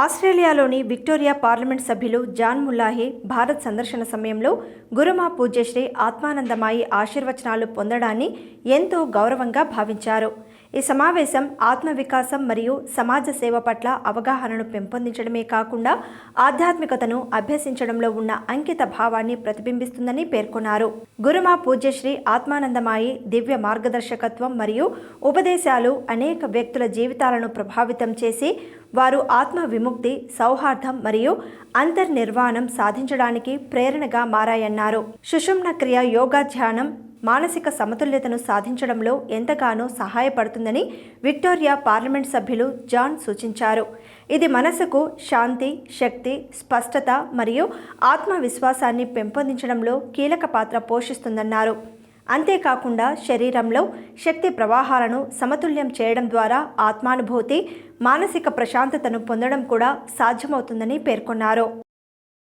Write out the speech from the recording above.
ఆస్ట్రేలియాలోని Victoria parliament సభ్యులు John Mullahy Bharat సందర్శన సమయంలో గురుమా పూజ్యశ్రీ ఆత్మానందమాయి ఆశీర్వచనాలు పొందడాన్ని ఎంతో గౌరవంగా భావించారు. ఈ సమావేశం ఆత్మవికాసం మరియు సమాజ సేవ పట్ల అవగాహనను పెంపొందించడమే కాకుండా ఆధ్యాత్మికతను అభ్యసించడంలో ఉన్న అంకిత భావాన్ని ప్రతిబింబిస్తుందని పేర్కొన్నారు. గురుమా పూజ్యశ్రీ ఆత్మానందమాయి దివ్య మార్గదర్శకత్వం మరియు ఉపదేశాలు అనేక వ్యక్తుల జీవితాలను ప్రభావితం చేసి వారు ఆత్మ విముక్తి సౌహార్దం మరియు అంతర్నిర్వాణం సాధించడానికి ప్రేరణగా మారాయన్నారు. సుషుమ్న క్రియ యోగా ధ్యానం మానసిక సమతుల్యతను సాధించడంలో ఎంతగానో సహాయపడుతుందని విక్టోరియా పార్లమెంట్ సభ్యులు జాన్ సూచించారు. ఇది మనసుకు శాంతి శక్తి స్పష్టత మరియు ఆత్మవిశ్వాసాన్ని పెంపొందించడంలో కీలక పాత్ర పోషిస్తుందన్నారు. అంతేకాకుండా శరీరంలో శక్తి ప్రవాహాలను సమతుల్యం చేయడం ద్వారా ఆత్మానుభూతి మానసిక ప్రశాంతతను పొందడం కూడా సాధ్యమవుతుందని పేర్కొన్నారు.